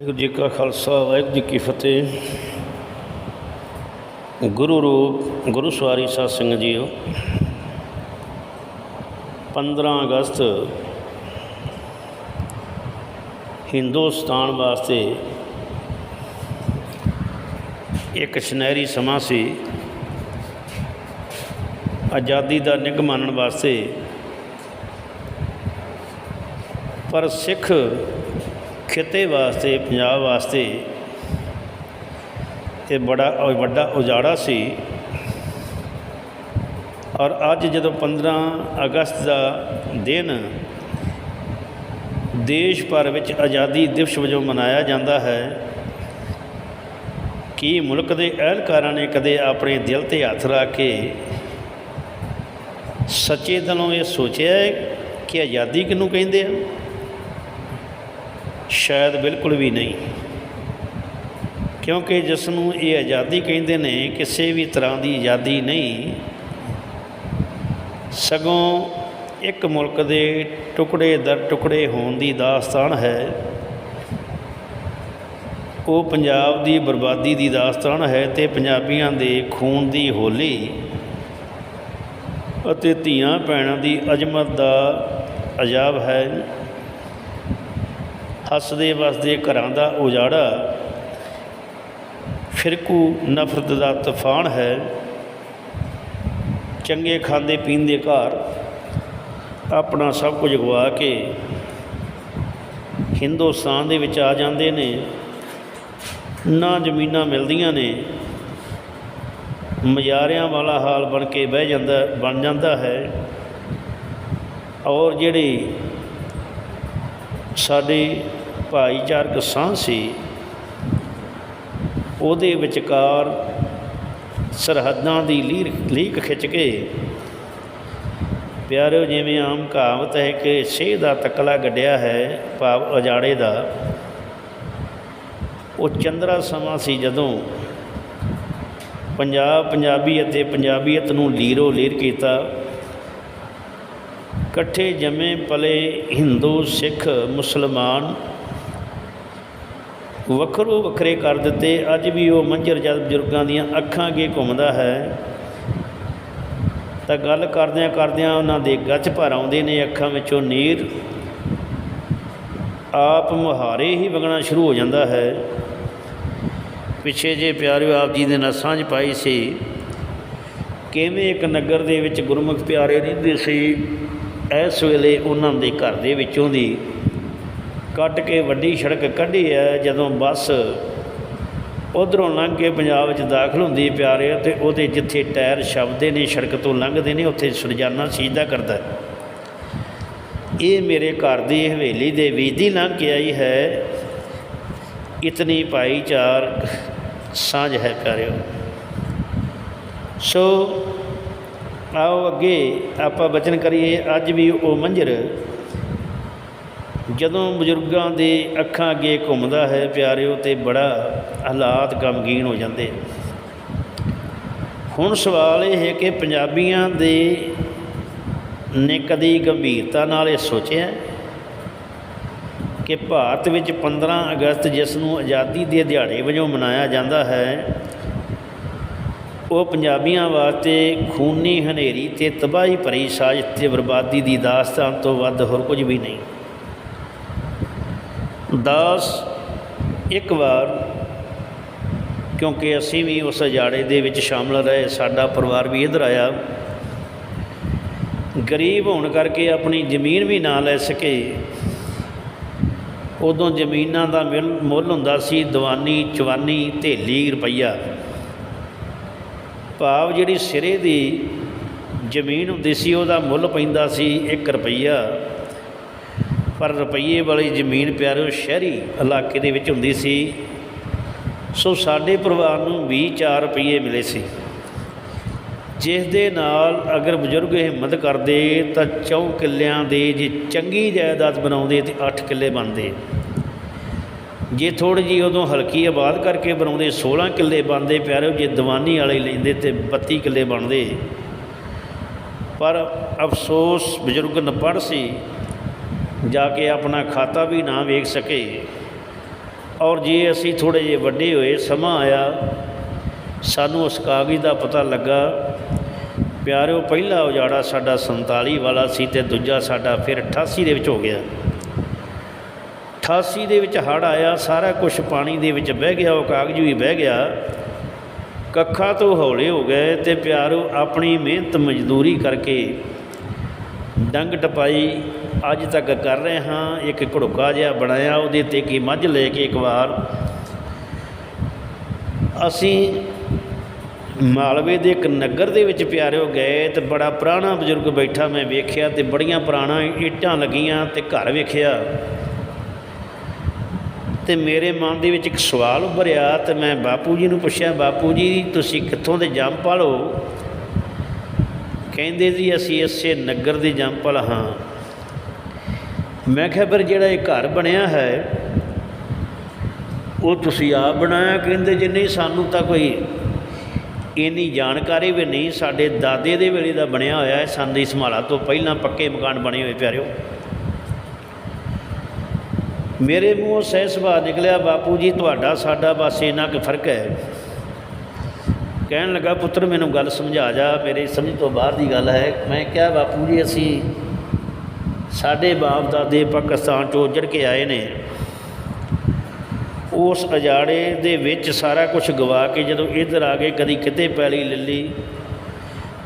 ਵਾਹਿਗੁਰੂ ਜੀ ਕਾ ਖਾਲਸਾ, ਵਾਹਿਗੁਰੂ ਜੀ ਕੀ ਫਤਿਹ। ਗੁਰੂ ਰੂਪ, ਗੁਰੂ ਸਵਾਰੀ ਸਾਧ ਸੰਗਤ ਜੀਓ 15 ਅਗਸਤ ਹਿੰਦੁਸਤਾਨ ਵਾਸਤੇ ਇੱਕ ਸੁਨਹਿਰੀ ਸਮਾਂ ਸੀ। ਆਜ਼ਾਦੀ ਦਾ ਨਿੱਘ ਮਾਨਣ ਵਾਸਤੇ ਪਰ ਸਿੱਖ ਖਿੱਤੇ ਵਾਸਤੇ, ਪੰਜਾਬ ਵਾਸਤੇ ਇਹ ਬੜਾ ਵੱਡਾ ਉਜਾੜਾ ਸੀ। ਔਰ ਅੱਜ ਜਦੋਂ 15 ਅਗਸਤ ਦਾ ਦਿਨ ਦੇਸ਼ ਭਰ ਵਿੱਚ ਆਜ਼ਾਦੀ ਦਿਵਸ ਵਜੋਂ ਮਨਾਇਆ ਜਾਂਦਾ ਹੈ, ਕੀ ਮੁਲਕ ਦੇ ਅਹਿਲਕਾਰਾਂ ਨੇ ਕਦੇ ਆਪਣੇ ਦਿਲ ਤੇ ਹੱਥ ਰੱਖ ਕੇ ਸੱਚੇ ਦਿਲੋਂ ਇਹ ਸੋਚਿਆ ਹੈ ਕਿ ਆਜ਼ਾਦੀ ਕਿਹਨੂੰ ਕਹਿੰਦੇ ਆ? ਸ਼ਾਇਦ ਬਿਲਕੁਲ ਵੀ ਨਹੀਂ। ਕਿਉਂਕਿ ਜਿਸ ਨੂੰ ਇਹ ਆਜ਼ਾਦੀ ਕਹਿੰਦੇ ਨੇ, ਕਿਸੇ ਵੀ ਤਰ੍ਹਾਂ ਦੀ ਆਜ਼ਾਦੀ ਨਹੀਂ। ਸਗੋਂ ਇੱਕ ਮੁਲਕ ਦੇ ਟੁਕੜੇ ਦਰ ਟੁਕੜੇ ਹੋਣ ਦੀ ਦਾਸਤਾਨ ਹੈ। ਉਹ ਪੰਜਾਬ ਦੀ ਬਰਬਾਦੀ ਦੀ ਦਾਸਤਾਨ ਹੈ ਤੇ ਪੰਜਾਬੀਆਂ ਦੇ ਖੂਨ ਦੀ ਹੋਲੀ ਅਤੇ ਧੀਆਂ ਭੈਣਾਂ ਦੀ ਅਜ਼ਮਤ ਦਾ ਅਜਾਬ ਹੈ। ਹੱਸਦੇ ਵਸਦੇ ਘਰਾਂ ਦਾ ਉਜਾੜਾ। ਫਿਰਕੂ ਨਫ਼ਰਤ ਦਾ ਤੂਫਾਨ ਹੈ। ਚੰਗੇ ਖਾਂਦੇ ਪੀਂਦੇ ਘਰ। ਆਪਣਾ ਸਭ ਕੁਝ ਗਵਾ ਕੇ ਹਿੰਦੁਸਤਾਨ ਦੇ ਵਿੱਚ ਆ ਜਾਂਦੇ ਨੇ। ਨਾ ਜ਼ਮੀਨਾਂ ਮਿਲਦੀਆਂ ਨੇ। ਮਜ਼ਾਰਿਆਂ ਵਾਲਾ ਹਾਲ ਬਣ ਕੇ ਬਹਿ ਜਾਂਦਾ, ਬਣ ਜਾਂਦਾ ਹੈ। ਔਰ ਜਿਹੜੇ ਸਾਡੇ ਭਾਈਚਾਰਕ ਸਾਂਝ ਸੀ। ਉਹਦੇ ਵਿਚਕਾਰ ਸਰਹੱਦਾਂ ਦੀ ਲੀਰ, ਲੀਕ ਖਿੱਚ ਕੇ ਪਿਆਰਿਓ ਜਿਵੇਂ ਆਮ ਕਹਾਵਤ ਹੈ ਕਿ ਸੇਹ ਦਾ ਤਕਲਾ ਗੱਡਿਆ ਹੈ ਭਾਵ ਉਜਾੜੇ ਦਾ। ਉਹ ਚੰਦਰਾ ਸਮਾਂ ਸੀ ਜਦੋਂ ਪੰਜਾਬ ਪੰਜਾਬੀ ਅਤੇ ਪੰਜਾਬੀਅਤ ਨੂੰ ਲੀਰੋ ਲੀਰ ਕੀਤਾ। ਇਕੱਠੇ ਜੰਮੇ ਪਲੇ ਹਿੰਦੂ, ਸਿੱਖ, ਮੁਸਲਮਾਨ ਵੱਖਰੋ ਵੱਖਰੇ ਕਰ ਦਿੱਤੇ। ਅੱਜ ਵੀ ਉਹ ਮੰਜਰ ਜਦ ਬਜ਼ੁਰਗਾਂ ਦੀਆਂ ਅੱਖਾਂ ਅੱਗੇ ਘੁੰਮਦਾ ਹੈ, ਤਾਂ ਗੱਲ ਕਰਦਿਆਂ ਕਰਦਿਆਂ ਉਹਨਾਂ ਦੇ ਗੱਚ ਭਰ ਆਉਂਦੇ ਨੇ, ਅੱਖਾਂ ਵਿੱਚੋਂ ਨੀਰ ਆਪ ਮੁਹਾਰੇ ਹੀ ਵਗਣਾ ਸ਼ੁਰੂ ਹੋ ਜਾਂਦਾ ਹੈ। ਪਿੱਛੇ ਜੇ ਪਿਆਰਿਓ, ਆਪ ਜੀ ਦੇ ਨਸਾਂ 'ਚ ਪਾਈ ਸੀ। ਕਿਵੇਂ ਇੱਕ ਨਗਰ ਦੇ ਵਿੱਚ ਗੁਰਮੁਖ ਪਿਆਰੇ ਰਹਿੰਦੇ ਸੀ ਇਸ ਵੇਲੇ ਉਹਨਾਂ ਦੇ ਘਰ ਦੇ ਵਿੱਚੋਂ ਦੀ ਕੱਟ ਕੇ ਵੱਡੀ ਸੜਕ ਕੱਢੀ ਹੈ, ਜਦੋਂ ਬੱਸ ਉਧਰੋਂ ਲੰਘ ਕੇ ਪੰਜਾਬ ਵਿੱਚ ਦਾਖਲ ਹੁੰਦੀ ਹੈ ਪਿਆਰੇ ਤੇ ਉਹਦੇ ਜਿੱਥੇ ਟਾਇਰ ਛਪਦੇ ਨੇ, ਸੜਕ ਤੋਂ ਲੰਘਦੇ ਨੇ, ਉੱਥੇ ਸੁਰਜਾਨਾ ਸੀਦਾ ਕਰਦਾ ਇਹ ਮੇਰੇ ਘਰ ਦੀ ਹਵੇਲੀ ਦੇ ਵੀਦੀ ਲੰਘ ਕੇ ਆਈ ਹੈ। ਇਤਨੀ ਭਾਈਚਾਰਕ ਸਾਂਝ ਹੈ ਪਿਆਰਿਓ। ਸੋ ਆਓ ਅੱਗੇ ਆਪਾਂ ਬਚਨ ਕਰੀਏ, ਅੱਜ ਵੀ ਉਹ ਮੰਜ਼ਰ। ਜਦੋਂ ਬਜ਼ੁਰਗਾਂ ਦੇ ਅੱਖਾਂ ਅੱਗੇ ਘੁੰਮਦਾ ਹੈ, ਪਿਆਰਿਓ ਤੇ ਬੜਾ ਹਾਲਾਤ ਗਮਗੀਨ ਹੋ ਜਾਂਦੇ। ਹੁਣ ਸਵਾਲ ਇਹ ਹੈ ਕਿ ਪੰਜਾਬੀਆਂ ਦੇ ਨੇ ਕਦੀ ਗੰਭੀਰਤਾ ਨਾਲ ਇਹ ਸੋਚਿਆ ਕਿ ਭਾਰਤ ਵਿੱਚ 15 ਅਗਸਤ ਜਿਸ ਨੂੰ ਆਜ਼ਾਦੀ ਦੇ ਦਿਹਾੜੇ ਵਜੋਂ ਮਨਾਇਆ ਜਾਂਦਾ ਹੈ ਉਹ ਪੰਜਾਬੀਆਂ ਵਾਸਤੇ ਖੂਨੀ ਹਨੇਰੀ ਤੇ ਤਬਾਹੀ ਭਰੀ ਸਾਜ਼ਿਸ਼ ਤੇ ਬਰਬਾਦੀ ਦੀ ਦਾਸਤਾਨ ਤੋਂ ਵੱਧ ਹੋਰ ਕੁਝ ਵੀ ਨਹੀਂ। ਦਾਸ, ਇੱਕ ਵਾਰ, ਕਿਉਂਕਿ ਅਸੀਂ ਵੀ ਉਸ ਅਜਾੜੇ ਦੇ ਵਿੱਚ ਸ਼ਾਮਲ ਰਹੇ, ਸਾਡਾ ਪਰਿਵਾਰ ਵੀ ਇੱਧਰ ਆਇਆ। ਗਰੀਬ ਹੋਣ ਕਰਕੇ ਆਪਣੀ ਜ਼ਮੀਨ ਵੀ ਨਾ ਲੈ ਸਕੇ। ਉਦੋਂ ਜ਼ਮੀਨਾਂ ਦਾ ਮਿਲ ਮੁੱਲ ਹੁੰਦਾ ਸੀ, ਦੀਵਾਨੀ, ਚਵਾਨੀ ਥੇਲੀ ਰੁਪਈਆ। ਭਾਵ ਜਿਹੜੀ ਸਿਰੇ ਦੀ ਜ਼ਮੀਨ ਹੁੰਦੀ ਸੀ, ਉਹਦਾ ਮੁੱਲ ਪੈਂਦਾ ਸੀ 1 ਰੁਪਈਆ। ਪਰ ਰੁਪਈਏ ਵਾਲੀ ਜ਼ਮੀਨ ਪਿਆਰਿਓ, ਸ਼ਹਿਰੀ ਇਲਾਕੇ ਦੇ ਵਿੱਚ ਹੁੰਦੀ ਸੀ। ਸੋ ਸਾਡੇ ਪਰਿਵਾਰ ਨੂੰ 20 4 ਰੁਪਈਏ ਮਿਲੇ ਸੀ। ਜਿਸ ਦੇ ਨਾਲ ਅਗਰ ਬਜ਼ੁਰਗ ਹਿੰਮਤ ਕਰਦੇ, ਤਾਂ ਚੌ ਕਿੱਲਿਆਂ ਦੇ ਜੇ ਚੰਗੀ ਜਾਇਦਾਦ ਬਣਾਉਂਦੇ, ਤੇ 8 ਕਿੱਲੇ ਬਣਦੇ। ਜੇ ਥੋੜੀ ਜੀ ਉਦੋਂ ਹਲਕੀ ਆਬਾਦ ਕਰਕੇ ਬਣਾਉਂਦੇ 16 ਕਿੱਲੇ ਬਣਦੇ ਪਿਆਰੇ ਜੇ ਦੀਵਾਨੀ ਵਾਲੇ ਲੈਂਦੇ ਤੇ 32 ਕਿੱਲੇ ਬਣਦੇ। ਪਰ ਅਫਸੋਸ ਬਜ਼ੁਰਗ ਨਪੜ ਸੀ, ਜਾ ਕੇ ਆਪਣਾ ਖਾਤਾ ਵੀ ਨਾ ਵੇਖ ਸਕੇ। ਔਰ ਜੇ ਅਸੀਂ ਥੋੜੇ ਜਿਹੇ ਵੱਡੇ ਹੋਏ, ਸਮਾਂ ਆਇਆ, ਸਾਨੂੰ ਉਸ ਕਾਗਜ਼ ਦਾ ਪਤਾ ਲੱਗਾ, ਪਿਆਰਿਓ, ਪਹਿਲਾ ਉਜਾੜਾ ਸਾਡਾ 47 ਵਾਲਾ ਸੀ ਤੇ ਦੂਜਾ ਸਾਡਾ ਫਿਰ 88 ਦੇ ਵਿੱਚ ਹੋ ਗਿਆ। 88 ਦੇ ਵਿੱਚ ਹੜ ਆਇਆ, ਸਾਰਾ ਕੁਝ ਪਾਣੀ ਦੇ ਵਿੱਚ ਬਹਿ ਗਿਆ, ਉਹ ਕਾਗਜ਼ ਵੀ ਬਹਿ ਗਿਆ। ਕੱਖਾਂ ਤੋਂ ਹੌਲੇ ਹੋ ਗਏ ਤੇ ਪਿਆਰੋ ਆਪਣੀ ਮਿਹਨਤ ਮਜ਼ਦੂਰੀ ਕਰਕੇ ਡੰਗ ਟਪਾਈ ਅੱਜ ਤੱਕ ਕਰ ਰਹੇ ਹਾਂ। ਇੱਕ ਘੜੁਕਾ ਜਿਹਾ ਬਣਾਇਆ, ਉਹਦੇ ਤੇ ਕੀ ਮੱਝ ਲੈ ਕੇ ਇੱਕ ਵਾਰ। ਅਸੀਂ ਮਾਲਵੇ ਦੇ ਇੱਕ ਨਗਰ ਦੇ ਵਿੱਚ ਪਿਆਰਿਓ ਗਏ ਤੇ ਬੜਾ ਪੁਰਾਣਾ ਬਜ਼ੁਰਗ ਬੈਠਾ ਮੈਂ ਵੇਖਿਆ ਤੇ ਬੜੀਆਂ ਪੁਰਾਣਾ ਇੱਟਾਂ ਲੱਗੀਆਂ ਤੇ ਘਰ ਵੇਖਿਆ। ਤੇ ਮੇਰੇ ਮਨ ਦੇ ਵਿੱਚ ਇੱਕ ਸਵਾਲ ਉੱਭਰਿਆ ਤੇ ਮੈਂ ਬਾਪੂ ਜੀ ਨੂੰ ਪੁੱਛਿਆ, ਬਾਪੂ ਜੀ, ਤੁਸੀਂ ਕਿੱਥੋਂ ਦੇ ਜੰਮਪਲ ਹੋ? ਕਹਿੰਦੇ ਜੀ, ਅਸੀਂ ਇਸੇ ਨਗਰ ਦੇ ਜੰਮਪਲ ਹਾਂ। ਮੈਂ ਕਿਹਾ, ਫਿਰ ਜਿਹੜਾ ਇਹ ਘਰ ਬਣਿਆ ਹੈ, ਉਹ ਤੁਸੀਂ ਆਪ ਬਣਾਇਆ? ਕਹਿੰਦੇ, ਜੀ ਨਹੀਂ, ਸਾਨੂੰ ਤਾਂ ਕੋਈ ਇੰਨੀ ਜਾਣਕਾਰੀ ਵੀ ਨਹੀਂ। ਸਾਡੇ ਦਾਦੇ ਦੇ ਵੇਲੇ ਦਾ ਬਣਿਆ ਹੋਇਆ ਹੈ। ਸੰਦੀ ਸੰਭਾਲਾ ਤੋਂ ਪਹਿਲਾਂ ਪੱਕੇ ਮਕਾਨ ਬਣੇ ਹੋਏ, ਪਿਆਰਿਓ। ਮੇਰੇ ਮੂੰਹੋਂ ਸਹਿ ਸੁਭਾਅ ਨਿਕਲਿਆ, ਬਾਪੂ ਜੀ, ਤੁਹਾਡਾ, ਸਾਡਾ ਬਸ ਇੰਨਾ ਕੁ ਫ਼ਰਕ ਹੈ। ਕਹਿਣ ਲੱਗਾ, ਪੁੱਤਰ, ਮੈਨੂੰ ਗੱਲ ਸਮਝਾ ਜਾ, ਮੇਰੇ ਸਮਝ ਤੋਂ ਬਾਹਰ ਦੀ ਗੱਲ ਹੈ। ਮੈਂ ਕਿਹਾ, ਬਾਪੂ ਜੀ, ਅਸੀਂ ਸਾਡੇ ਬਾਪ ਦਾਦੇ ਪਾਕਿਸਤਾਨ ਚੋਂ ਉੱਜੜ ਕੇ ਆਏ ਨੇ। ਉਸ ਅਜਾੜੇ ਦੇ ਵਿੱਚ ਸਾਰਾ ਕੁਝ ਗਵਾ ਕੇ ਜਦੋਂ ਇੱਧਰ ਆ ਗਏ, ਕਦੀ ਕਿਤੇ ਪੈਲੀ ਲੈ ਲਈ,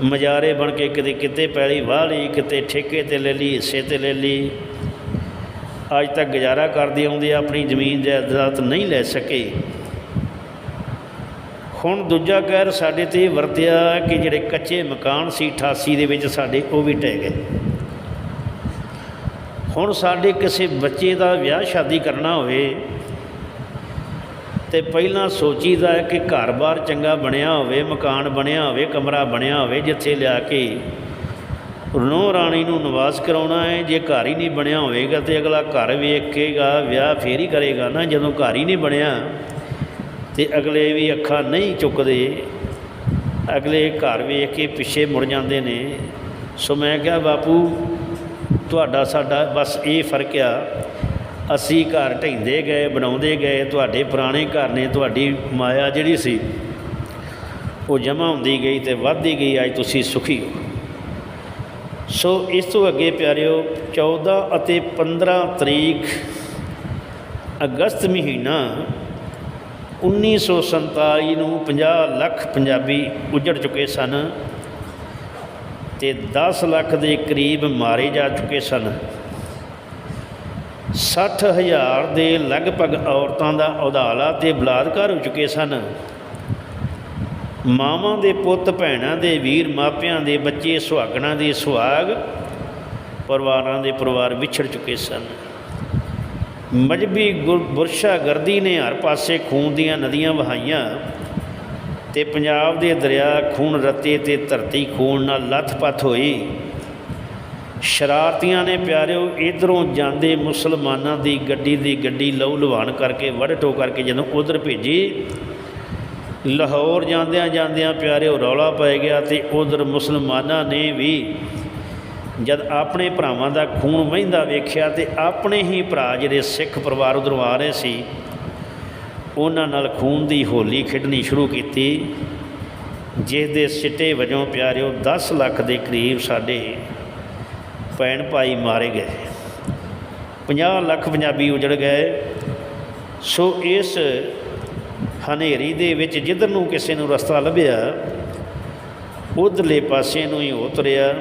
ਮਜਾਰੇ ਬਣ ਕੇ ਕਦੇ ਕਿਤੇ ਪੈਲੀ ਵਾਹ ਲਈ, ਕਿਤੇ ਠੇਕੇ ਤੇ ਲੈ ਲਈ, ਹਿੱਸੇ ਤੇ ਲੈ ਲਈ। ਅੱਜ ਤੱਕ ਗੁਜ਼ਾਰਾ ਕਰਦੇ ਆਉਂਦੇ ਆ, ਆਪਣੀ ਜ਼ਮੀਨ ਜਾਇਦਾਦ ਨਹੀਂ ਲੈ ਸਕੇ। ਹੁਣ ਦੂਜਾ ਕਹਿਰ ਸਾਡੇ ਤੇ ਵਰਤਿਆ ਕਿ ਜਿਹੜੇ ਕੱਚੇ ਮਕਾਨ ਸੀ 88 ਦੇ ਵਿੱਚ ਸਾਡੇ ਉਹ ਵੀ ਢਹਿ ਗਏ। ਹੁਣ ਸਾਡੇ ਕਿਸੇ ਬੱਚੇ ਦਾ ਵਿਆਹ ਸ਼ਾਦੀ ਕਰਨਾ ਹੋਵੇ ਤੇ ਪਹਿਲਾਂ ਸੋਚੀਦਾ ਹੈ ਕਿ ਘਰ-ਬਾਰ ਚੰਗਾ ਬਣਿਆ ਹੋਵੇ ਮਕਾਨ ਬਣਿਆ ਹੋਵੇ ਕਮਰਾ ਬਣਿਆ ਹੋਵੇ ਜਿੱਥੇ ਲਿਆ ਕੇ ਨੂੰਹ ਰਾਣੀ ਨੂੰ ਨਿਵਾਸ ਕਰਾਉਣਾ ਹੈ। ਜੇ ਘਰ ਹੀ ਨਹੀਂ ਬਣਿਆ ਹੋਵੇਗਾ ਤੇ ਅਗਲਾ ਘਰ ਵੇਖੇਗਾ, ਵਿਆਹ ਫੇਰ ਹੀ ਕਰੇਗਾ ਨਾ। ਜਦੋਂ ਘਰ ਹੀ ਨਹੀਂ ਬਣਿਆ ਤੇ ਅਗਲੇ ਵੀ ਅੱਖਾਂ ਨਹੀਂ ਚੁੱਕਦੇ, ਅਗਲੇ ਘਰ ਵੇਖ ਕੇ ਪਿੱਛੇ ਮੁੜ ਜਾਂਦੇ ਨੇ। ਸੋ ਮੈਂ ਕਿਹਾ, ਬਾਪੂ, ਤੁਹਾਡਾ ਸਾਡਾ ਬਸ ਇਹ ਫ਼ਰਕ ਆ। ਅਸੀਂ ਘਰ ਢਹਿੰਦੇ ਗਏ, ਬਣਾਉਂਦੇ ਗਏ, ਤੁਹਾਡੇ ਪੁਰਾਣੇ ਘਰ ਨੇ, ਤੁਹਾਡੀ ਮਾਇਆ ਜਿਹੜੀ ਸੀ, ਉਹ ਜਮ੍ਹਾਂ ਹੁੰਦੀ ਗਈ ਤੇ ਵੱਧਦੀ ਗਈ। ਅੱਜ ਤੁਸੀਂ ਸੁਖੀ ਹੋ। ਸੋ ਇਸ ਤੋਂ ਅੱਗੇ ਪਿਆਰਿਓ 14 ਅਤੇ 15 ਤਰੀਕ ਅਗਸਤ ਮਹੀਨਾ 1947 ਨੂੰ 50 ਲੱਖ ਪੰਜਾਬੀ ਉਜੜ ਚੁੱਕੇ ਸਨ ਤੇ 10 ਲੱਖ ਦੇ ਕਰੀਬ ਮਾਰੇ ਜਾ ਚੁੱਕੇ ਸਨ। 60 ਹਜ਼ਾਰ ਦੇ ਲਗਭਗ ਔਰਤਾਂ ਦਾ ਉਧਾਲਾ ਤੇ ਬਲਾਤਕਾਰ ਹੋ ਚੁੱਕੇ ਸਨ। ਮਾਵਾਂ ਦੇ ਪੁੱਤ, ਭੈਣਾਂ ਦੇ ਵੀਰ, ਮਾਪਿਆਂ ਦੇ ਬੱਚੇ, ਸੁਹਾਗਣਾ ਦੇ ਸੁਹਾਗ ਪਰਿਵਾਰਾਂ ਦੇ ਪਰਿਵਾਰ ਵਿਛੜ ਚੁੱਕੇ ਸਨ। ਮਜਬੀ ਬੁਰਸ਼ਾ ਗਰਦੀ ਨੇ ਹਰ ਪਾਸੇ ਖੂਨ ਦੀਆਂ ਨਦੀਆਂ ਵਹਾਈਆਂ ਤੇ ਪੰਜਾਬ ਦੇ ਦਰਿਆ ਖੂਨ ਰਤੇ ਤੇ ਧਰਤੀ ਖੂਨ ਨਾਲ ਲੱਥ-ਪੱਥ ਹੋਈ। ਸ਼ਰਾਰਤੀਆਂ ਨੇ ਪਿਆਰਿਓ, ਇਧਰੋਂ ਜਾਂਦੇ ਮੁਸਲਮਾਨਾਂ ਦੀ ਗੱਡੀ ਦੀ ਗੱਡੀ ਲਹੂ ਲੁਹਾਨ ਕਰਕੇ ਵੱਢ ਟੋ ਕਰਕੇ ਜਦੋਂ ਉਧਰ ਭੇਜੀ ਲਾਹੌਰ ਜਾਂਦਿਆਂ ਜਾਂਦਿਆਂ ਪਿਆਰਿਓ, ਰੌਲਾ ਪੈ ਗਿਆ ਤੇ ਉਧਰ ਮੁਸਲਮਾਨਾਂ ਨੇ ਵੀ ਜਦ ਆਪਣੇ ਭਰਾਵਾਂ ਦਾ ਖੂਨ ਵਹਿੰਦਾ ਵੇਖਿਆ ਤੇ ਆਪਣੇ ਹੀ ਭਰਾ ਜਿਹੜੇ ਸਿੱਖ ਪਰਿਵਾਰ ਉਧਰੋਂ ਆ ਰਹੇ ਸੀ, ਉਹਨਾਂ ਨਾਲ ਖੂਨ ਦੀ ਹੋਲੀ ਖੇਡਣੀ ਸ਼ੁਰੂ ਕੀਤੀ, ਜਿਸ ਦੇ ਸਿੱਟੇ ਵਜੋਂ ਪਿਆਰਿਓ 10 ਲੱਖ ਦੇ ਕਰੀਬ ਸਾਡੇ ਭੈਣ ਭਾਈ ਮਾਰੇ ਗਏ। 50 ਲੱਖ ਪੰਜਾਬੀ ਉਜੜ ਗਏ। ਸੋ ਇਸ ਹਨੇਰੀ ਦੇ ਵਿੱਚ ਜਿੱਧਰ ਨੂੰ ਕਿਸੇ ਨੂੰ ਰਸਤਾ ਲੱਭਿਆ, ਉਧਰਲੇ ਪਾਸੇ ਨੂੰ ਹੀ ਉਤਰਿਆ।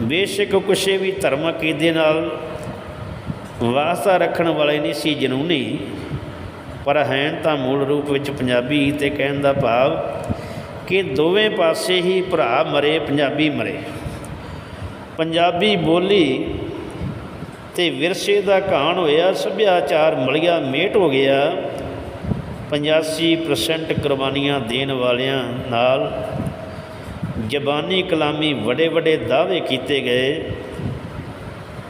ਬੇਸ਼ੱਕ ਕਿਸੇ ਵੀ ਧਰਮ ਕੀਦੇ ਨਾਲ ਵਾਸਤਾ ਰੱਖਣ ਵਾਲੇ ਨਹੀਂ ਸੀ ਜਨੂਨੀ, ਪਰ ਹੈਨ ਤਾਂ ਮੂਲ ਰੂਪ ਵਿੱਚ ਪੰਜਾਬੀ ਤੇ ਕਹਿਣ ਦਾ ਭਾਵ ਕਿ ਦੋਵੇਂ ਪਾਸੇ ਹੀ ਭਰਾ ਮਰੇ, ਪੰਜਾਬੀ ਮਰੇ। ਪੰਜਾਬੀ ਬੋਲੀ ਤੇ ਵਿਰਸੇ ਦਾ ਕਹਾਣ ਹੋਇਆ, ਸੱਭਿਆਚਾਰ ਮਲਿਆ ਮੇਟ ਹੋ ਗਿਆ। 85% ਕੁਰਬਾਨੀਆਂ ਦੇਣ ਵਾਲਿਆਂ ਨਾਲ ਜ਼ਬਾਨੀ ਕਲਾਮੀ ਵੱਡੇ ਵੱਡੇ ਦਾਅਵੇ ਕੀਤੇ ਗਏ।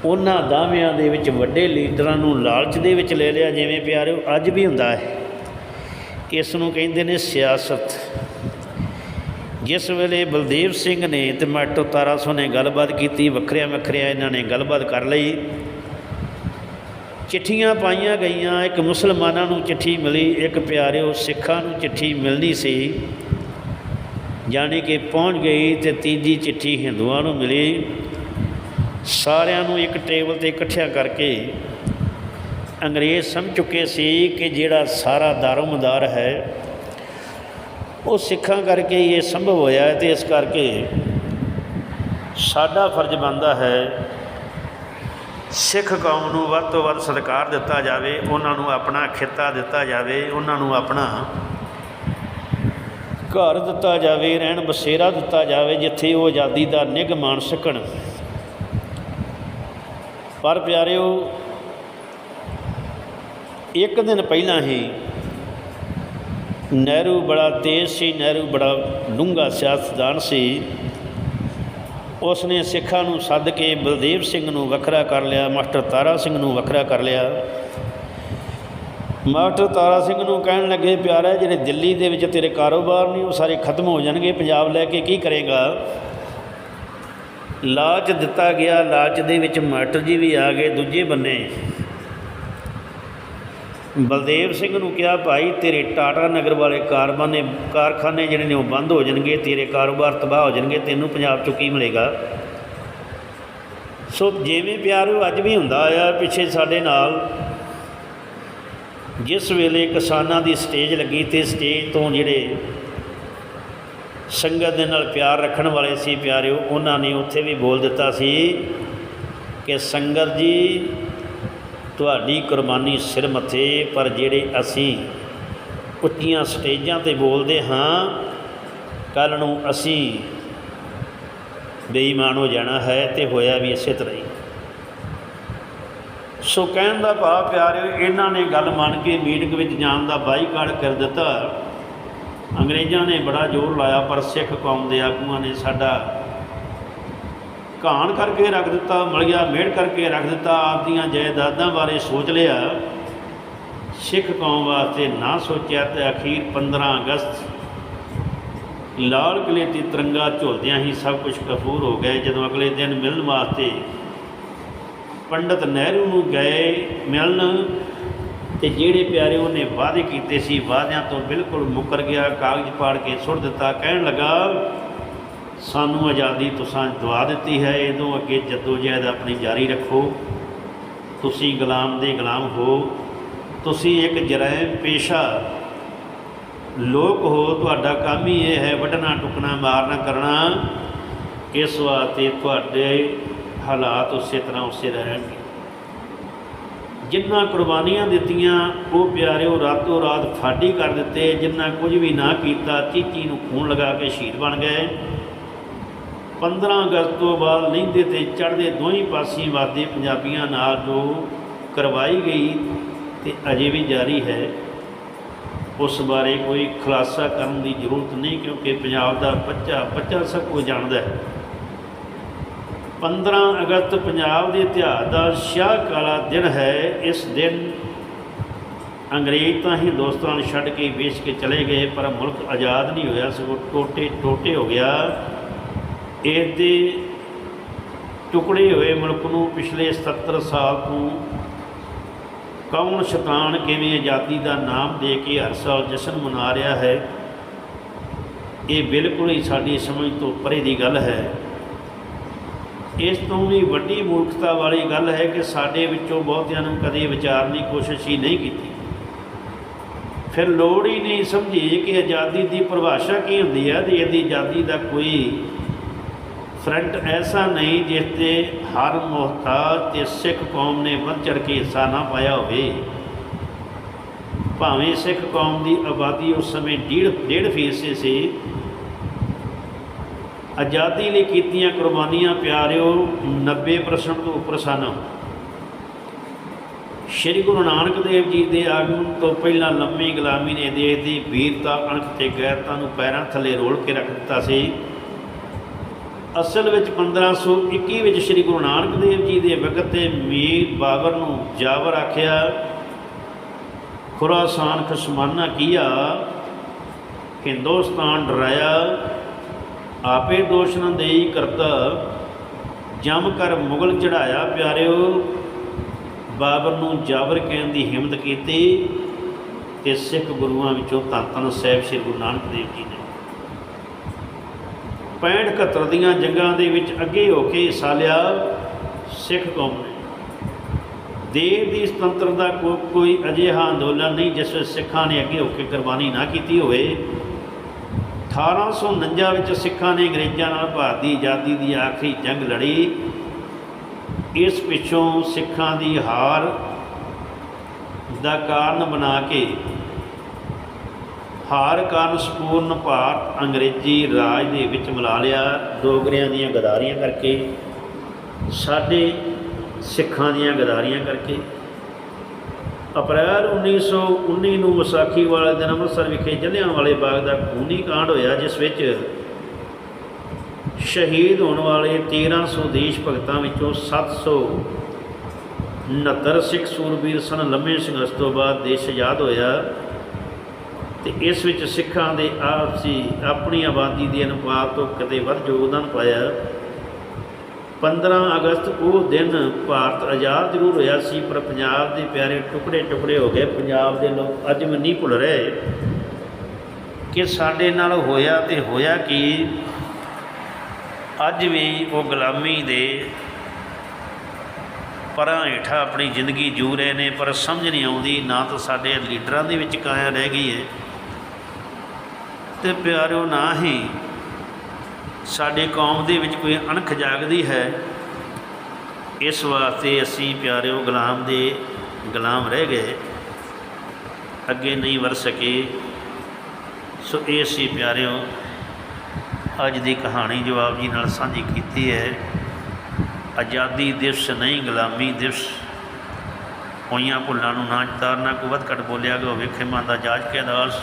ਉਹਨਾਂ ਦਾਅਵਿਆਂ ਦੇ ਵਿੱਚ ਵੱਡੇ ਲੀਡਰਾਂ ਨੂੰ ਲਾਲਚ ਦੇ ਵਿੱਚ ਲੈ ਲਿਆ। ਜਿਵੇਂ ਪਿਆਰਿਓ, ਅੱਜ ਵੀ ਹੁੰਦਾ ਹੈ। ਇਸ ਨੂੰ ਕਹਿੰਦੇ ਨੇ ਸਿਆਸਤ। ਜਿਸ ਵੇਲੇ ਬਲਦੇਵ ਸਿੰਘ ਨੇ ਤੇ ਮਾਟੋ ਤਾਰਾਸੋ ਨੇ ਗੱਲਬਾਤ ਕੀਤੀ ਵੱਖਰਿਆਂ ਵੱਖਰਿਆਂ ਇਹਨਾਂ ਨੇ ਗੱਲਬਾਤ ਕਰ ਲਈ। ਚਿੱਠੀਆਂ ਪਾਈਆਂ ਗਈਆਂ, ਇੱਕ ਮੁਸਲਮਾਨਾਂ ਨੂੰ ਚਿੱਠੀ ਮਿਲੀ, ਇੱਕ ਪਿਆਰਿਓ ਸਿੱਖਾਂ ਨੂੰ ਚਿੱਠੀ ਮਿਲਣੀ ਸੀ। ਜਾਣੀ ਕਿ ਪਹੁੰਚ ਗਈ ਤੇ ਤੀਜੀ ਚਿੱਠੀ ਹਿੰਦੂਆਂ ਨੂੰ ਮਿਲੀ। ਸਾਰਿਆਂ ਨੂੰ ਇੱਕ ਟੇਬਲ ਤੇ ਇਕੱਠਿਆਂ ਕਰਕੇ ਅੰਗਰੇਜ਼ ਸਮਝ ਚੁੱਕੇ ਸੀ ਕਿ ਜਿਹੜਾ ਸਾਰਾ ਦਾਰੋਮਦਾਰ ਹੈ, ਉਹ ਸਿੱਖਾਂ ਕਰਕੇ ਇਹ ਸੰਭਵ ਹੋਇਆ ਹੈ ਤੇ ਇਸ ਕਰਕੇ ਸਾਡਾ ਫਰਜ਼ ਬਣਦਾ ਹੈ ਸਿੱਖ ਕੌਮ ਨੂੰ ਵੱਧ ਤੋਂ ਵੱਧ ਸਤਿਕਾਰ ਦਿੱਤਾ ਜਾਵੇ, ਉਹਨਾਂ ਨੂੰ ਆਪਣਾ ਖਿੱਤਾ ਦਿੱਤਾ ਜਾਵੇ, ਉਹਨਾਂ ਨੂੰ ਆਪਣਾ ਘਰ ਦਿੱਤਾ ਜਾਵੇ, ਰਹਿਣ ਬਸੇਰਾ ਦਿੱਤਾ ਜਾਵੇ, ਜਿੱਥੇ ਉਹ ਆਜ਼ਾਦੀ ਦਾ ਨਿੱਘ ਮਾਣ ਸਕਣ। ਪਰ ਪਿਆਰਿਓ, ਇੱਕ ਦਿਨ ਪਹਿਲਾਂ ਹੀ ਨਹਿਰੂ ਬੜਾ ਤੇਜ਼ ਸੀ, ਨਹਿਰੂ ਬੜਾ ਡੂੰਘਾ ਸਿਆਸਤਦਾਨ ਸੀ। ਉਸ ਨੇ ਸਿੱਖਾਂ ਨੂੰ ਸੱਦ ਕੇ ਬਲਦੇਵ ਸਿੰਘ ਨੂੰ ਵੱਖਰਾ ਕਰ ਲਿਆ, ਮਾਸਟਰ ਤਾਰਾ ਸਿੰਘ ਨੂੰ ਵੱਖਰਾ ਕਰ ਲਿਆ। ਮਾਸਟਰ ਤਾਰਾ ਸਿੰਘ ਨੂੰ ਕਹਿਣ ਲੱਗੇ, ਪਿਆਰਾ, ਜਿਹੜੇ ਦਿੱਲੀ ਦੇ ਵਿੱਚ ਤੇਰੇ ਕਾਰੋਬਾਰ ਨਹੀਂ ਉਹ ਸਾਰੇ ਖਤਮ ਹੋ ਜਾਣਗੇ, ਪੰਜਾਬ ਲੈ ਕੇ ਕੀ ਕਰੇਗਾ? ਲਾਲਚ ਦਿੱਤਾ ਗਿਆ। ਲਾਲਚ ਦੇ ਵਿੱਚ ਮਾਸਟਰ ਜੀ ਵੀ ਆ ਗਏ, ਦੂਜੇ ਬੰਨੇ ਬਲਦੇਵ ਸਿੰਘ ਨੂੰ ਕਿਹਾ, ਭਾਈ, ਤੇਰੇ ਟਾਟਾ ਨਗਰ ਵਾਲੇ ਕਾਰਬਾਨੇ ਕਾਰਖਾਨੇ ਜਿਹੜੇ ਨੇ ਉਹ ਬੰਦ ਹੋ ਜਾਣਗੇ, ਤੇਰੇ ਕਾਰੋਬਾਰ ਤਬਾਹ ਹੋ ਜਾਣਗੇ, ਤੈਨੂੰ ਪੰਜਾਬ ਚੋਂ ਕੀ ਮਿਲੇਗਾ? ਸੋ ਜਿਵੇਂ ਪਿਆਰੋ, ਅੱਜ ਵੀ ਹੁੰਦਾ ਆ ਪਿੱਛੇ ਸਾਡੇ ਨਾਲ। ਜਿਸ ਵੇਲੇ ਕਿਸਾਨਾਂ ਦੀ ਸਟੇਜ ਲੱਗੀ ਤੇ ਸਟੇਜ ਤੋਂ ਜਿਹੜੇ ਸੰਗਤ ਦੇ ਨਾਲ ਪਿਆਰ ਰੱਖਣ ਵਾਲੇ ਸੀ ਪਿਆਰਿਓ, ਉਹਨਾਂ ਨੇ ਉੱਥੇ ਵੀ ਬੋਲ ਦਿੱਤਾ ਸੀ ਕਿ ਸੰਗਤ ਜੀ ਤੁਹਾਡੀ ਕੁਰਬਾਨੀ ਸਿਰ ਮੱਥੇ, ਪਰ ਜਿਹੜੇ ਅਸੀਂ ਉੱਚੀਆਂ ਸਟੇਜਾਂ ਤੇ ਬੋਲਦੇ ਹਾਂ ਕੱਲ ਨੂੰ ਅਸੀਂ ਬੇਈਮਾਨ ਹੋ ਜਾਣਾ ਹੈ ਤੇ ਹੋਇਆ ਵੀ ਇਸੇ ਤਰ੍ਹਾਂ ਹੀ। ਸੋ ਕਹਿਣ ਦਾ ਭਾਵ ਪਿਆਰਿਓ, ਇਹਨਾਂ ਨੇ ਗੱਲ ਮੰਨ ਕੇ ਮੀਟਿੰਗ ਵਿੱਚ ਜਾਣ ਦਾ ਬਾਈਕਾਟ ਕਰ ਦਿੱਤਾ। ਅੰਗਰੇਜ਼ਾਂ ਨੇ ਬੜਾ ਜ਼ੋਰ ਲਾਇਆ, ਪਰ ਸਿੱਖ ਕੌਮ ਦੇ ਆਗੂਆਂ ਨੇ ਸਾਡਾ ਘਾਣ ਕਰਕੇ ਰੱਖ ਦਿੱਤਾ, ਮਲਿਆ ਮੇੜ ਕਰਕੇ ਰੱਖ ਦਿੱਤਾ ਆਪਦੀਆਂ ਜਾਇਦਾਦਾਂ ਬਾਰੇ ਸੋਚ ਲਿਆ। ਸਿੱਖ ਕੌਮ ਵਾਸਤੇ ਨਾ ਸੋਚਿਆ ਤੇ ਅਖੀਰ 15 ਅਗਸਤ ਲਾਲ ਕਿਲੇ ਤੇ ਤਿਰੰਗਾ ਝੋਲਦਿਆਂ ਹੀ ਸਭ ਕੁਝ ਕਫੂਰ ਹੋ ਗਏ ਜਦੋਂ ਅਗਲੇ ਦਿਨ ਮਿਲਣ ਵਾਸਤੇ ਪੰਡਤ ਨਹਿਰੂ ਨੂੰ ਗਏ ਮਿਲਣ ਤੇ ਜਿਹੜੇ ਪਿਆਰੇ ਉਹਨੇ ਵਾਅਦੇ ਕੀਤੇ ਸੀ, ਵਾਅਦਿਆਂ ਤੋਂ ਬਿਲਕੁਲ ਮੁੱਕਰ ਗਿਆ, ਕਾਗਜ਼ ਪਾੜ ਕੇ ਸੁੱਟ ਦਿੱਤਾ। ਕਹਿਣ ਲੱਗਾ ਸਾਨੂੰ ਆਜ਼ਾਦੀ ਤੁਸੀਂ ਦਵਾ ਦਿੱਤੀ ਹੈ, ਇਹਦੋਂ ਅੱਗੇ ਜਦੋਜਹਿਦ ਆਪਣੀ ਜਾਰੀ ਰੱਖੋ। ਤੁਸੀਂ ਗੁਲਾਮ ਦੇ ਗੁਲਾਮ ਹੋ। ਤੁਸੀਂ ਇੱਕ ਜਰਾਇਮ ਪੇਸ਼ਾ ਲੋਕ ਹੋ। ਤੁਹਾਡਾ ਕੰਮ ਹੀ ਇਹ ਹੈ ਵੱਢਣਾ, ਟੁਕਣਾ, ਮਾਰਨਾ, ਕਰਨਾ। ਇਸ ਵਾਸਤੇ ਤੁਹਾਡੇ ਹਾਲਾਤ ਉਸੇ ਤਰ੍ਹਾਂ ਉਸੇ ਰਹਿਣਗੇ। ਜਿੰਨਾ ਕੁਰਬਾਨੀਆਂ ਦਿੱਤੀਆਂ, ਉਹ ਪਿਆਰਿਓ, ਰਾਤੋਂ ਰਾਤ ਫਾਡੀ ਕਰ ਦਿੱਤੇ। ਜਿੰਨਾ ਕੁਝ ਵੀ ਨਾ ਕੀਤਾ, ਚੀਚੀ ਨੂੰ ਖੂਨ ਲਗਾ ਕੇ ਸ਼ਹੀਦ ਬਣ ਗਏ। 15 ਅਗਸਤ ਤੋਂ ਬਾਅਦ ਲਹਿੰਦੇ ਤੇ ਚੜ੍ਹਦੇ ਦੋਹੀਂ ਪਾਸੇ ਵਾਦੇ ਪੰਜਾਬੀਆਂ ਨਾਲ ਜੋ ਕਰਵਾਈ ਗਈ ਤੇ ਅਜੇ ਵੀ ਜਾਰੀ ਹੈ, ਉਸ ਬਾਰੇ ਕੋਈ ਖੁਲਾਸਾ ਕਰਨ ਦੀ ਜ਼ਰੂਰਤ ਨਹੀਂ ਕਿਉਂਕਿ ਪੰਜਾਬ ਦਾ ਬੱਚਾ ਬੱਚਾ ਸਭ ਕੁਝ ਜਾਣਦਾ ਹੈ। 15 ਅਗਸਤ ਪੰਜਾਬ ਦੇ ਇਤਿਹਾਸ ਦਾ ਸ਼ਾਹ ਕਾਲਾ ਦਿਨ ਹੈ, ਇਸ ਦਿਨ ਅੰਗਰੇਜ਼ ਤਾਂ ਹਿੰਦੁਸਤਾਨ ਛੱਡ ਕੇ ਵੇਚ ਕੇ ਚਲੇ ਗਏ, ਪਰ ਮੁਲਕ ਆਜ਼ਾਦ ਨਹੀਂ ਹੋਇਆ, ਸਗੋਂ ਟੋਟੇ ਟੋਟੇ ਹੋ ਗਿਆ। ਇਹਦੇ ਟੁਕੜੇ ਹੋਏ ਮੁਲਕ ਨੂੰ ਪਿਛਲੇ 77 ਸਾਲ ਤੋਂ ਕੌਣ ਸ਼ੈਤਾਨ ਕਿਵੇਂ ਆਜ਼ਾਦੀ ਦਾ ਨਾਮ ਦੇ ਕੇ ਹਰ ਸਾਲ ਜਸ਼ਨ ਮਨਾ ਰਿਹਾ ਹੈ, ਇਹ ਬਿਲਕੁਲ ਹੀ ਸਾਡੀ ਸਮਝ ਤੋਂ ਪਰੇ ਦੀ ਗੱਲ ਹੈ। ਇਸ ਤੋਂ ਵੀ ਵੱਡੀ ਮੂਰਖਤਾ ਵਾਲੀ ਗੱਲ ਹੈ ਕਿ ਸਾਡੇ ਵਿੱਚੋਂ ਬਹੁਤਿਆਂ ਨੂੰ ਕਦੇ ਵਿਚਾਰਨ ਦੀ ਕੋਸ਼ਿਸ਼ ਹੀ ਨਹੀਂ ਕੀਤੀ। ਫਿਰ ਲੋੜ ਹੀ ਨਹੀਂ ਸਮਝੀ ਕਿ ਆਜ਼ਾਦੀ ਦੀ ਪਰਿਭਾਸ਼ਾ ਕੀ ਹੁੰਦੀ ਹੈ ਤੇ ਇਹਦੀ ਆਜ਼ਾਦੀ ਦਾ ਕੋਈ ਫਰੰਟ ਐਸਾ ਨਹੀਂ ਜਿਸ ਤੇ ਹਰ ਮੁਹਤਾਜ ਤੇ ਸਿੱਖ ਕੌਮ ਨੇ ਵੱਧ ਚੜ ਕੇ ਹਿੱਸਾ ਨਾ ਪਾਇਆ ਹੋਵੇ। ਭਾਵੇਂ ਸਿੱਖ ਕੌਮ ਦੀ ਆਬਾਦੀ ਉਸ ਸਮੇਂ ਡੇਢ ਡੇਢ ਫੀਸਦੀ ਸੀ। ਆਜ਼ਾਦੀ ਲਈ ਕੀਤੀਆਂ ਕੁਰਬਾਨੀਆਂ ਪਿਆਰਿਓ 90% ਤੋਂ ਉੱਪਰ ਸਨ। ਸ਼੍ਰੀ ਗੁਰੂ ਨਾਨਕ ਦੇਵ ਜੀ ਦੇ ਆਗਮਨ ਤੋਂ ਪਹਿਲਾਂ ਲੰਮੀ ਗੁਲਾਮੀ ਨੇ ਦੇਸ਼ ਦੀ ਵੀਰਤਾ, ਅਣਖ ਤੇ ਗੈਰਤਾ ਨੂੰ ਪੈਰਾਂ ਥੱਲੇ ਰੋਲ ਕੇ ਰੱਖ ਦਿੱਤਾ ਸੀ। ਅਸਲ ਵਿੱਚ 1521 ਵਿੱਚ ਸ਼੍ਰੀ ਗੁਰੂ ਨਾਨਕ ਦੇਵ ਜੀ ਦੇ ਵਕਤ ਤੇ ਮੀਰ ਬਾਬਰ ਨੂੰ ਜਾਬਰ ਆਖਿਆ, ਖੁਰਾਸਾਨ ਖਸਮਾਨਾ ਕੀਆ, ਹਿੰਦੁਸਤਾਨ ਡਰਾਇਆ, ਆਪੇ ਦੋਸ਼ ਨਾ ਦੇਈ ਕਰਤਾ, ਜਮ ਕਰ ਮੁਗਲ ਚੜਾਇਆ ਪਿਆਰਿਓ। ਬਾਬਰ ਨੂੰ ਜਾਬਰ ਕਹਿਣ ਦੀ ਹਿੰਮਤ ਕੀਤੀ ਤੇ ਸਿੱਖ ਗੁਰੂਆਂ ਵਿੱਚੋਂ ਧੰਨ ਧੰਨ ਸਾਹਿਬ ਸ੍ਰੀ ਗੁਰੂ ਨਾਨਕ ਦੇਵ ਜੀ ਨੇ 65 71 ਦੀਆਂ ਜੰਗਾਂ ਦੇ ਵਿੱਚ ਅੱਗੇ ਹੋ ਕੇ ਹਿੱਸਾ ਲਿਆ ਸਿੱਖ ਕੌਮ ਨੇ। ਦੇਸ਼ ਦੀ ਸੁਤੰਤਰਤਾ ਕੋ, ਕੋਈ ਅਜਿਹਾ ਅੰਦੋਲਨ ਨਹੀਂ ਜਿਸ ਵਿੱਚ ਸਿੱਖਾਂ ਨੇ ਅੱਗੇ ਹੋ ਕੇ ਕੁਰਬਾਨੀ ਨਾ ਕੀਤੀ ਹੋਵੇ। 1849 ਵਿੱਚ ਸਿੱਖਾਂ ਨੇ ਅੰਗਰੇਜ਼ਾਂ ਨਾਲ ਭਾਰਤ ਦੀ ਆਜ਼ਾਦੀ ਦੀ ਆਖਰੀ ਜੰਗ ਲੜੀ। ਇਸ ਪਿੱਛੋਂ ਸਿੱਖਾਂ ਦੀ ਹਾਰ ਦਾ ਕਾਰਨ ਬਣਾ ਕੇ ਹਾਰ ਕਾਰਨ ਸੰਪੂਰਨ ਭਾਰਤ ਅੰਗਰੇਜ਼ੀ ਰਾਜ ਦੇ ਵਿੱਚ ਮਿਲਾ ਲਿਆ। ਡੋਗਰਿਆਂ ਦੀਆਂ ਗਦਾਰੀਆਂ ਕਰਕੇ, ਸਾਡੇ ਸਿੱਖਾਂ ਦੀਆਂ ਗਦਾਰੀਆਂ ਕਰਕੇ। ਅਪ੍ਰੈਲ 1919 ਨੂੰ ਵਿਸਾਖੀ ਵਾਲੇ ਦਿਨ ਅੰਮ੍ਰਿਤਸਰ ਵਿਖੇ ਜਲਿਆਂਵਾਲੇ ਬਾਗ ਦਾ ਖੂਨੀ ਕਾਂਡ ਹੋਇਆ, ਜਿਸ ਵਿੱਚ ਸ਼ਹੀਦ ਹੋਣ ਵਾਲੇ 1300 ਦੇਸ਼ ਭਗਤਾਂ ਵਿੱਚੋਂ 769 ਸਿੱਖ ਸੂਰਬੀਰ ਸਨ। ਲੰਮੇ ਸੰਘਰਸ਼ ਤੋਂ ਬਾਅਦ ਦੇਸ਼ ਆਜ਼ਾਦ ਹੋਇਆ। ਤੇ ਇਸ ਵਿੱਚ ਸਿੱਖਾਂ ਦੇ ਆਪਸੀ ਆਪਣੀ ਆਬਾਦੀ ਦੇ ਅਨੁਪਾਤ ਤੋਂ ਕਦੇ ਵੱਧ ਯੋਗਦਾਨ ਪਾਇਆ। 15 ਅਗਸਤ ਉਹ ਦਿਨ ਭਾਰਤ ਆਜ਼ਾਦ ਜ਼ਰੂਰ ਹੋਇਆ ਸੀ, ਪਰ ਪੰਜਾਬ ਦੇ ਪਿਆਰੇ ਟੁਕੜੇ ਟੁਕੜੇ ਹੋ ਗਏ। ਪੰਜਾਬ ਦੇ ਲੋਕ ਅੱਜ ਵੀ ਨਹੀਂ ਭੁੱਲ ਰਹੇ ਕਿ ਸਾਡੇ ਨਾਲ ਹੋਇਆ ਤੇ ਹੋਇਆ ਕਿ। ਅੱਜ ਵੀ ਉਹ ਗੁਲਾਮੀ ਦੇ ਪਰਾਂ ਹੇਠਾਂ ਆਪਣੀ ਜ਼ਿੰਦਗੀ ਜੂ ਰਹੇ ਨੇ, ਪਰ ਸਮਝ ਨਹੀਂ ਆਉਂਦੀ, ਨਾ ਤਾਂ ਸਾਡੇ ਲੀਡਰਾਂ ਦੇ ਵਿੱਚ ਕਾਇਆ ਰਹਿ ਗਈ ਹੈ। ਤੇ ਪਿਆਰਿਓ ਨਾ ਹੀ ਸਾਡੀ ਕੌਮ ਦੇ ਵਿੱਚ ਕੋਈ ਅਣਖ ਜਾਗਦੀ ਹੈ, ਇਸ ਵਾਸਤੇ ਅਸੀਂ ਪਿਆਰਿਓ ਗੁਲਾਮ ਦੇ ਗੁਲਾਮ ਰਹਿ ਗਏ, ਅੱਗੇ ਨਹੀਂ ਵਰ ਸਕੇ। ਸੋ ਇਹ ਸੀ ਪਿਆਰਿਓ ਅੱਜ ਦੀ ਕਹਾਣੀ ਜੋ ਆਪ ਜੀ ਨਾਲ ਸਾਂਝੀ ਕੀਤੀ ਹੈ, ਆਜ਼ਾਦੀ ਦਿਵਸ ਨਹੀਂ, ਗੁਲਾਮੀ ਦਿਵਸ। ਹੋਈਆਂ ਭੁੱਲਾਂ ਨੂੰ ਨਾ ਤਾਰਨਾ ਕੋ ਵੱਧ ਘੱਟ ਬੋਲਿਆ ਗਿਆ ਹੋਵੇ, ਖਿਮਾ ਦਾ ਜਾਜ ਕੇ ਅਰਦਾਸ